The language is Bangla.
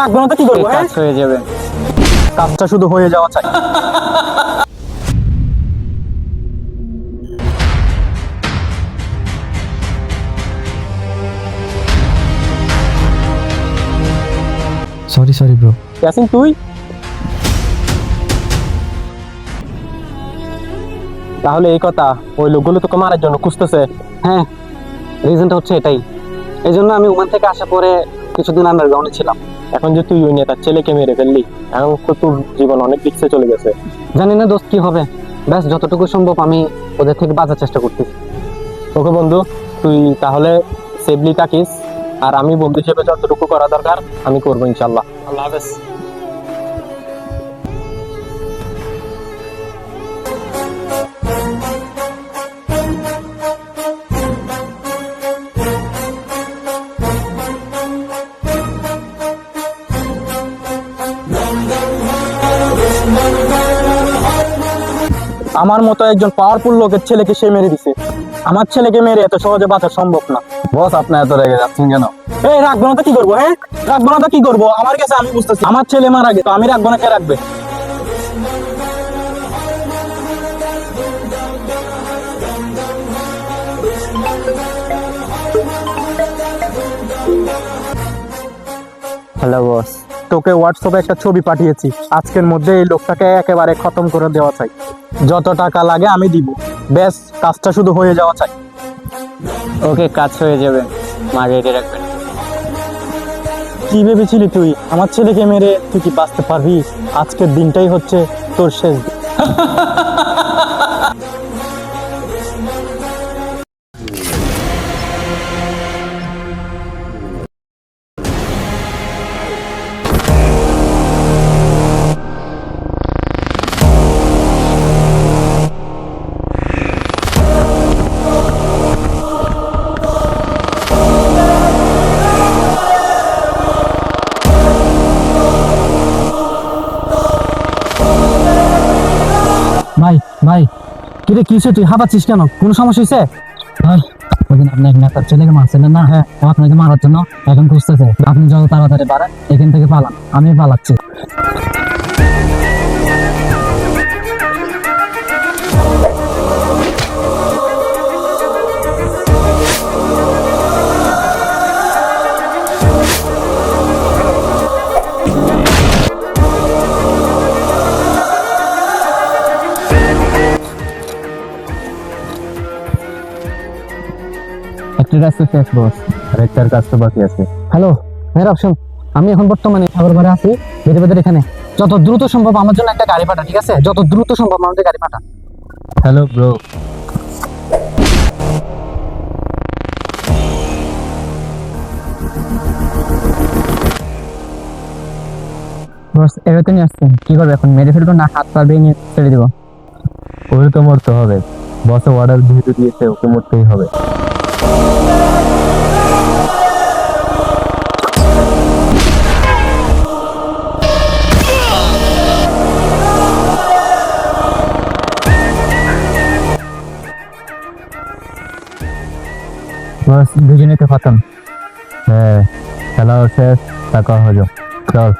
রাখব না তো কি করব হ্যাঁ? কাজ হয়ে যাবে। কাজটা শুধু হয়ে যাওয়া চাই। সরি সরি ব্রো ইয়াসিন তুই? তাহলে এই কথা ওই লোকগুলো তোকে মারার জন্য খুঁজতেছে। হ্যাঁ রিজনটা হচ্ছে এটাই। এই জন্য আমি ওমান থেকে আসার পরে কিছুদিন আন্ডারগ্রাউন্ডে ছিলাম। এখন যে তুই ওই নেতার ছেলেকে মেরে ফেললি এখন তো তোর জীবন অনেক পিছিয়ে চলে গেছে। জানি না দোস্ত কি হবে। ব্যাস যতটুকু সম্ভব আমি ওদের থেকে বাঁচার চেষ্টা করতেছি। ওকে বন্ধু তুই তাহলে সেফলি থাকিস আর আমি বন্ধু হিসেবে যতটুকু করা দরকার আমি করব ইনশাল্লাহ আল্লাহ হাফেজ। আমার মতো একজন পাওয়ারফুল লোকের ছেলেকে সে মেরে দিছে। আমার ছেলেকে মেরে এত সহজে বাঁচা সম্ভব না। বস আপনি এত রেগে যাচ্ছেন কেন? এই রাখব না তো কি করব হ্যাঁ? রাখব না তো কি করব? আমার কাছে আমি বুঝতেছি। আমার ছেলে মারা গেছে আমি রাখব না কে রাখবে? Hello boss. তোকে হোয়াটসঅ্যাপে একটা ছবি পাঠিয়েছি। আজকের মধ্যে এই লোকটাকে একেবারে খতম করে দেওয়া চাই। যত টাকা লাগে আমি দিব। ব্যাস কাজটা শুধু হয়ে যাওয়া চাই। ওকে কাজ হয়ে যাবে। মা রেডি রাখবেন। কি ভেবেছিলি তুই? আমার ছেলেকে মেরে তুই কি বাঁচতে পারবি? আজকের দিনটাই হচ্ছে তোর শেষ দিন। ভাই কিরে কি তুই? হাঁপাচ্ছিস কেন? কোনো সমস্যা হয়েছে ওদিন আপনি এক নেতার ছেলেকে মারছিলেন না? হ্যাঁ। ও আপনাকে মারার জন্য এখন খুঁজতেছে। আপনি যত তাড়াতাড়ি পারেন এখান থেকে পালান। আমি পালাচ্ছি। শেষ বস কাজ তো বাকি আছে। হ্যালো আমি এখন বর্তমানে সাগর বাড়ি আছি বেঁধে এখানে। যত দ্রুত সম্ভব আমার জন্য একটা গাড়ি পাঠা ঠিক আছে? যত দ্রুত সম্ভব আমাদের গাড়ি পাঠা। হ্যালো ব্রো বস এবার তো নিয়ে আসছেন। কি করবে এখন? মেরে ফেলব না হাত পা ভেঙে ছেড়ে দিব? ওই তো মরতে হবে। বসে অর্ডার যেহেতু দিয়েছে ওকে মরতেই হবে। বস দুজনে তো খতম। হ্যাঁ খেলাও শেষ টাকা হলো। চল।